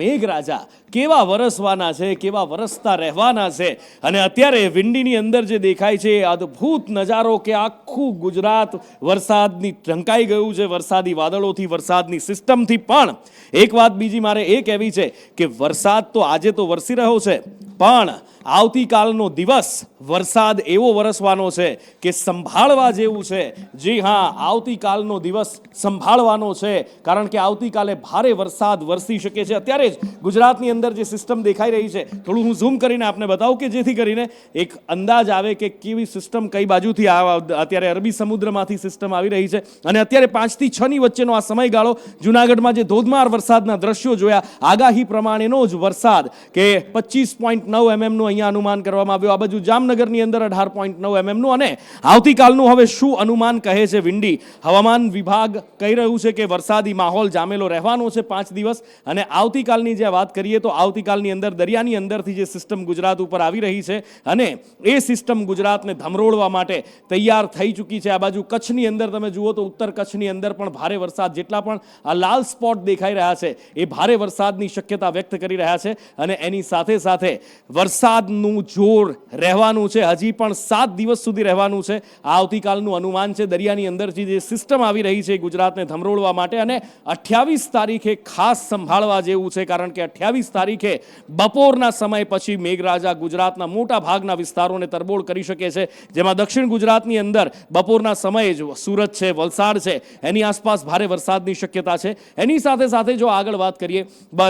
મેઘરાજા કેવા વરસવાના છે, કેવા વરસતા રહેવાના છે? અને અત્યારે વિંડીની અંદર જે દેખાય છે, એ અદ્ભુત નજારો કે આખું ગુજરાત વરસાદની ઢંકાઈ ગયું છે, વરસાદી વાદળોથી, વરસાદની સિસ્ટમથી પણ. એક વાત બીજી મારે એ કહેવી છે કે વરસાદ તો આજે તો વરસી રહ્યો છે, પણ આવતીકાલનો દિવસ વરસાદ એવો વરસવાનો છે કે સંભાળવા જેવું છે. જી હા, આવતીકાલનો દિવસ સંભાળવાનો છે, કારણ કે આવતીકાલે ભારે વરસાદ વરસી શકે છે. અત્યારે જ ગુજરાતની અંદર જે સિસ્ટમ દેખાઈ રહી છે. થોડું હું ઝૂમ કરીને આપને બતાવું કે જેથી કરીને એક અંદાજ આવે કે કેવી સિસ્ટમ કઈ બાજુથી અત્યારે અરબી સમુદ્રમાંથી સિસ્ટમ આવી રહી છે. અને અત્યારે પાંચથી છની વચ્ચેનો આ સમયગાળો, જુનાગઢમાં જે ધોધમાર વરસાદના દ્રશ્યો જોયા, આગાહી પ્રમાણેનો જ વરસાદ કે પચીસ પોઈન્ટ નવ એમએમનું અહીંયા અનુમાન કરવામાં આવ્યું. આ બાજુ જામનગરની અંદર અઢાર પોઈન્ટ નવ એમએમનું અને આવતીકાલનું હવે શું અનુમાન કહે છે વિંડી? હવામાન વિભાગ કહી રહ્યું છે કે વરસાદી માહોલ જામેલો રહેવાનો છે પાંચ દિવસ અને આવતીકાલની જે વાત કરીએ તો આવતીકાલની અંદર દરિયાની અંદરથી જે સિસ્ટમ ગુજરાત ઉપર આવી રહી છે અને એ સિસ્ટમ ગુજરાતને ધમરોળવા માટે તૈયાર થઈ ચૂકી છે. આ બાજુ કચ્છની અંદર તમે જુઓ તો ઉત્તર કચ્છની અંદર પણ ભારે વરસાદ જેટલા પણ આ લાલ સ્પોટ દેખાઈ રહ્યા છે એ ભારે વરસાદની શક્યતા વ્યક્ત કરી રહ્યા છે અને એની સાથે સાથે વરસાદનું જોર રહેવાનું છે. હજી પણ સાત દિવસ સુધી રહેવાનું છે. આવતીકાલનું અનુમાન છે દરિયાની અંદરથી જે સિસ્ટમ આવી રહી છે ગુજરાતને ધમરોળવા માટે અને અઠ્યાવીસ તારીખે ખાસ સંભાળવા જેવું છે. કારણ કે અઠ્યાવીસ તારીખે બપોરના સમય પછી મેઘરાજા ગુજરાતના મોટા ભાગના વિસ્તારોને તરબોળ કરી શકે છે. જેમાં દક્ષિણ ગુજરાતની અંદર બપોરના સમયે જ સુરત છે, વલસાડ છે, એની આસપાસ ભારે વરસાદની શક્યતા છે. એની સાથે સાથે જો આગળ વાત કરીએ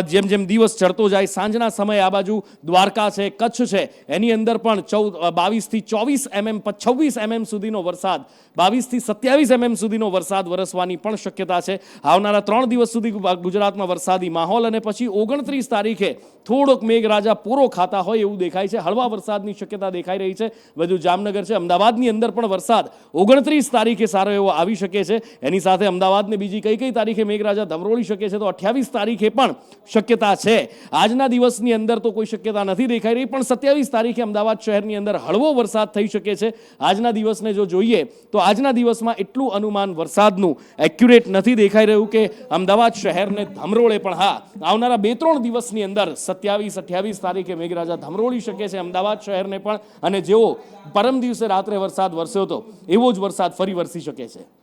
જેમ જેમ દિવસ ચડતો જાય, સાંજના સમયે આ બાજુ દ્વારકા છે, કચ્છ છે, એની અંદર પણ ચૌદ બાવીસથી ચોવીસ એમએમ છવ્વીસ એમએમ સુધીનો વરસાદ, બાવીસથી સત્યાવીસ એમએમ સુધીનો વરસાદ વરસવાની પણ શક્યતા છે. આવનારા ત્રણ દિવસ સુધી ગુજરાતમાં વરસાદી માહોલ અને પછી ઓગણત્રીસ તારીખે થોડોક મેઘરાજા પૂરો ખાતા હોય એવું દેખાય છે. હળવા વરસાદની શક્યતા દેખાઈ રહી છે. બધું જામનગર છે. અમદાવાદની અંદર પણ વરસાદ ઓગણત્રીસ તારીખે સારો એવો આવી શકે છે. એની સાથે અમદાવાદને બીજી કઈ કઈ તારીખે મેઘરાજા ધમરોળી શકે છે તો અઠ્યાવીસ તારીખે પણ શક્યતા છે. આજના દિવસની અંદર તો કોઈ શક્યતા નથી દેખાઈ રહી, પણ સત્યાવીસ તારીખે અમદાવાદ શહેરની અંદર હળવો વરસાદ થઈ શકે છે. આજના દિવસને જો જોઈએ તો આજના દિવસમાં એટલું અનુમાન વરસાદનું એક્યુરેટ નથી દેખાઈ રહ્યું કે અમદાવાદ શહેરને ધમરોળે પણ હા આવનારા બે ત્રણ દિવસની અંદર સત્યાવીસ, અઠ્યાવીસ તારીખે મેઘરાજા ધમરોળી શકે છે અમદાવાદ શહેરને પણ. અને જેવો પરમ દિવસે રાત્રે વરસાદ વરસ્યો હતો, એવો જ વરસાદ ફરી વરસી શકે છે.